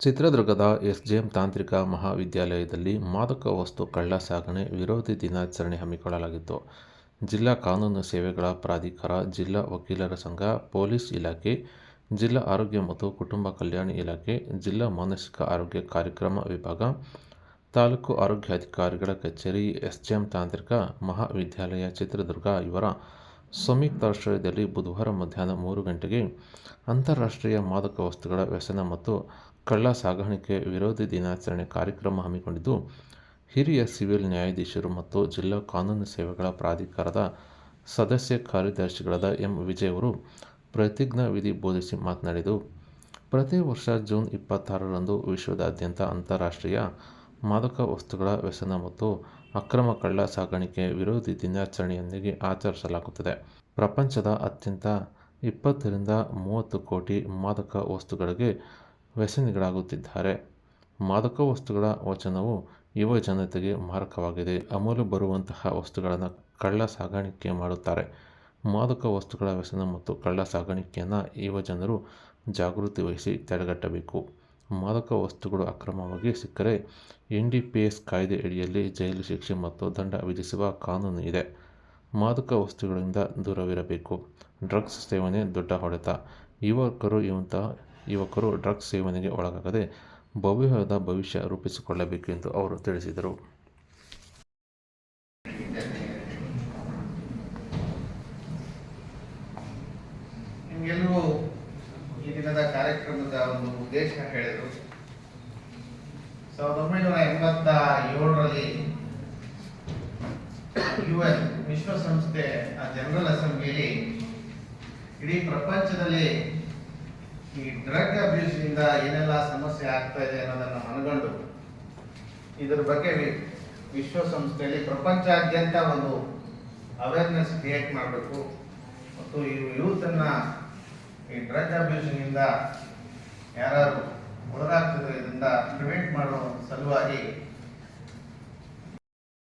ಚಿತ್ರದುರ್ಗದ ಎಸ್ಜೆಎಂ ತಾಂತ್ರಿಕ ಮಹಾವಿದ್ಯಾಲಯದಲ್ಲಿ ಮಾದಕ ವಸ್ತು ಕಳ್ಳ ಸಾಗಣೆ ವಿರೋಧಿ ದಿನಾಚರಣೆ ಹಮ್ಮಿಕೊಳ್ಳಲಾಗಿತ್ತು. ಜಿಲ್ಲಾ ಕಾನೂನು ಸೇವೆಗಳ ಪ್ರಾಧಿಕಾರ, ಜಿಲ್ಲಾ ವಕೀಲರ ಸಂಘ, ಪೊಲೀಸ್ ಇಲಾಖೆ, ಜಿಲ್ಲಾ ಆರೋಗ್ಯ ಮತ್ತು ಕುಟುಂಬ ಕಲ್ಯಾಣ ಇಲಾಖೆ, ಜಿಲ್ಲಾ ಮಾನಸಿಕ ಆರೋಗ್ಯ ಕಾರ್ಯಕ್ರಮ ವಿಭಾಗ, ತಾಲೂಕು ಆರೋಗ್ಯಾಧಿಕಾರಿಗಳ ಕಚೇರಿ, ಎಸ್ಜೆಎಂ ತಾಂತ್ರಿಕ ಮಹಾವಿದ್ಯಾಲಯ, ಚಿತ್ರದುರ್ಗ, ಇವರ ಸಂಯುಕ್ತಾಶ್ರಯದಲ್ಲಿ ಬುಧವಾರ ಮಧ್ಯಾಹ್ನ ಮೂರು ಗಂಟೆಗೆ ಅಂತಾರಾಷ್ಟ್ರೀಯ ಮಾದಕ ವಸ್ತುಗಳ ವ್ಯಸನ ಮತ್ತು ಕಳ್ಳ ಸಾಗಾಣಿಕೆ ವಿರೋಧಿ ದಿನಾಚರಣೆ ಕಾರ್ಯಕ್ರಮ ಹಮ್ಮಿಕೊಂಡಿದ್ದು, ಹಿರಿಯ ಸಿವಿಲ್ ನ್ಯಾಯಾಧೀಶರು ಮತ್ತು ಜಿಲ್ಲಾ ಕಾನೂನು ಸೇವೆಗಳ ಪ್ರಾಧಿಕಾರದ ಸದಸ್ಯ ಕಾರ್ಯದರ್ಶಿಗಳಾದ ಎಂ. ವಿಜಯ್ ಅವರು ಪ್ರತಿಜ್ಞಾ ವಿಧಿ ಬೋಧಿಸಿ ಮಾತನಾಡಿದರು. ಪ್ರತಿ ವರ್ಷ ಜೂನ್ ಇಪ್ಪತ್ತಾರರಂದು ವಿಶ್ವದಾದ್ಯಂತ ಅಂತಾರಾಷ್ಟ್ರೀಯ ಮಾದಕ ವಸ್ತುಗಳ ವ್ಯಸನ ಮತ್ತು ಅಕ್ರಮ ಕಳ್ಳ ಸಾಗಾಣಿಕೆ ವಿರೋಧಿ ದಿನಾಚರಣೆಯೊಂದಿಗೆ ಆಚರಿಸಲಾಗುತ್ತದೆ. ಪ್ರಪಂಚದ ಅತ್ಯಂತ ಇಪ್ಪತ್ತರಿಂದ ಮೂವತ್ತು ಕೋಟಿ ಮಾದಕ ವಸ್ತುಗಳಿಗೆ ವ್ಯಸನಿಗಳಾಗುತ್ತಿದ್ದಾರೆ. ಮಾದಕ ವಸ್ತುಗಳ ವಚನವು ಯುವ ಜನತೆಗೆ ಮಾರಕವಾಗಿದೆ. ಅಮೂಲು ಬರುವಂತಹ ವಸ್ತುಗಳನ್ನು ಕಳ್ಳ ಸಾಗಾಣಿಕೆ ಮಾಡುತ್ತಾರೆ. ಮಾದಕ ವಸ್ತುಗಳ ವ್ಯಸನ ಮತ್ತು ಕಳ್ಳ ಸಾಗಾಣಿಕೆಯನ್ನು ಯುವ ಜನರು ಜಾಗೃತಿ ವಹಿಸಿ ತಡೆಗಟ್ಟಬೇಕು. ಮಾದಕ ವಸ್ತುಗಳು ಅಕ್ರಮವಾಗಿ ಸಿಕ್ಕರೆ ಎನ್ ಡಿ ಪಿ ಎಸ್ ಕಾಯ್ದೆ ಅಡಿಯಲ್ಲಿ ಜೈಲು ಶಿಕ್ಷೆ ಮತ್ತು ದಂಡ ವಿಧಿಸುವ ಕಾನೂನು ಇದೆ. ಮಾದಕ ವಸ್ತುಗಳಿಂದ ದೂರವಿರಬೇಕು. ಡ್ರಗ್ಸ್ ಸೇವನೆ ದೊಡ್ಡ ಹೊಡೆತ. ಯುವಕರು ಇವಂತಹ ಯುವಕರು ಡ್ರಗ್ಸ್ ಸೇವನೆಗೆ ಒಳಗಾಗದೆ ಭವ್ಯವಾದ ಭವಿಷ್ಯ ರೂಪಿಸಿಕೊಳ್ಳಬೇಕು ಎಂದು ಅವರು ತಿಳಿಸಿದರು. ಕಾರ್ಯಕ್ರಮದ ಒಂದು ಉದ್ದೇಶ ಹೇಳಿದರು. ಸಾವಿರದ ಒಂಬೈನೂರ ಎಂಬತ್ತ ಏಳರಲ್ಲಿ ಯು ಎನ್ ವಿಶ್ವಸಂಸ್ಥೆ, ಆ ಜನರಲ್ ಅಸೆಂಬ್ಲಿಯಲ್ಲಿ ಇಡೀ ಪ್ರಪಂಚದಲ್ಲಿ ಈ ಡ್ರಗ್ ಅಬ್ಯೂಸ್ನಿಂದ ಏನೆಲ್ಲ ಸಮಸ್ಯೆ ಆಗ್ತಾ ಇದೆ ಅನ್ನೋದನ್ನು ಮನಗಂಡು ಇದರ ಬಗ್ಗೆ ವಿಶ್ವಸಂಸ್ಥೆಯಲ್ಲಿ ಪ್ರಪಂಚಾದ್ಯಂತ ಒಂದು ಅವೇರ್ನೆಸ್ ಕ್ರಿಯೇಟ್ ಮಾಡಬೇಕು. ಮತ್ತು ಈ ಯೂತನ್ನ ಈ ಡ್ರಗ್ ಅಬ್ಯೂಸ್ನಿಂದ ಯಾರು ಒಳಗಾಗ್ತಿದ್ರೆ ಇದರಿಂದ ಪ್ರಿವೆಂಟ್ ಮಾಡೋ ಸಲುವಾಗಿ